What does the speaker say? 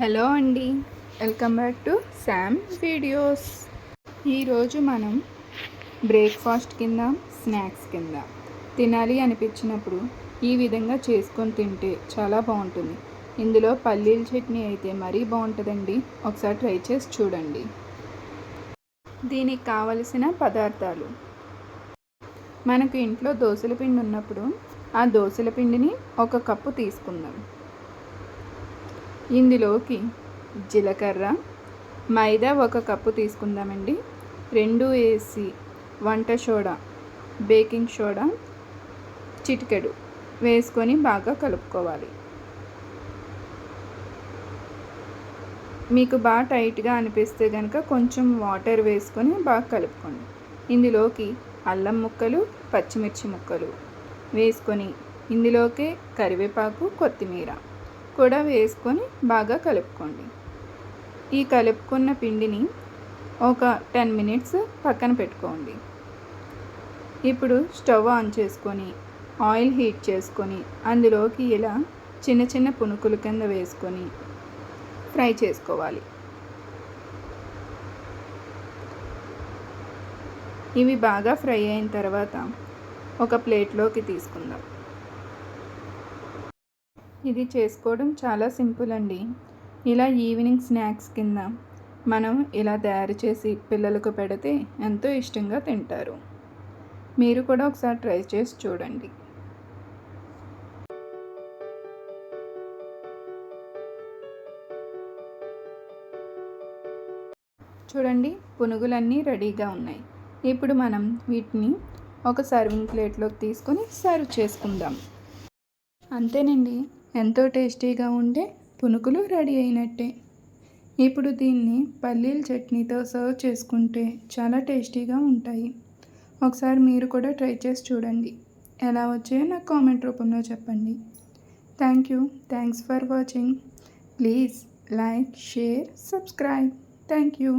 Hello అండి. Welcome back to Sam videos. ఈరోజు మనం బ్రేక్ఫాస్ట్ కింద స్నాక్స్ కింద తినాలి అనిపించినప్పుడు ఈ విధంగా చేసుకొని తింటే చాలా బాగుంటుంది. ఇందులో పల్లీల చట్నీ అయితే మరీ బాగుంటుందండి. ఒకసారి ట్రై చేసి చూడండి. దీనికి కావలసిన పదార్థాలు. మనకు ఇంట్లో దోశల పిండి ఉన్నప్పుడు ఆ దోశల పిండిని ఒక కప్పు తీసుకుందాం. ఇందులోకి జీలకర్ర మైదా ఒక కప్పు తీసుకుందామండి. రెండు వేసి వంట సోడా బేకింగ్ సోడా చిటికెడు వేసుకొని బాగా కలుపుకోవాలి. మీకు బాగా టైట్గా అనిపిస్తే కనుక కొంచెం వాటర్ వేసుకొని బాగా కలుపుకోండి. ఇందులోకి అల్లం ముక్కలు పచ్చిమిర్చి ముక్కలు వేసుకొని ఇందులోకి కరివేపాకు కొత్తిమీర కూడా వేసుకొని బాగా కలుపుకోండి. ఈ కలుపుకున్న పిండిని ఒక టెన్ మినిట్స్ పక్కన పెట్టుకోండి. ఇప్పుడు స్టవ్ ఆన్ చేసుకొని ఆయిల్ హీట్ చేసుకొని అందులోకి ఇలా చిన్న చిన్న పునుకుల కింద వేసుకొని ఫ్రై చేసుకోవాలి. ఇవి బాగా ఫ్రై అయిన తర్వాత ఒక ప్లేట్లోకి తీసుకుందాం. ఇది చేసుకోవడం చాలా సింపుల్ అండి. ఇలా ఈవినింగ్ స్నాక్స్ కింద మనం ఇలా తయారు చేసి పిల్లలకు పెడితే ఎంతో ఇష్టంగా తింటారు. మీరు కూడా ఒకసారి ట్రై చేసి చూడండి. చూడండి పునుగులన్నీ రెడీగా ఉన్నాయి. ఇప్పుడు మనం వీటిని ఒక సర్వింగ్ ప్లేట్లోకి తీసుకొని సర్వ్ చేసుకుందాం. అంతేనండి. ఎంతో టేస్టీగా ఉండే పునుకులు రెడీ అయినట్టే. ఇప్పుడు దీన్ని పల్లీల చట్నీతో సర్వ్ చేసుకుంటే చాలా టేస్టీగా ఉంటాయి. ఒకసారి మీరు కూడా ట్రై చేసి చూడండి. ఎలా వచ్చాయో నాకు కామెంట్ రూపంలో చెప్పండి. Thank you. Thanks for watching. Please like share subscribe. Thank you.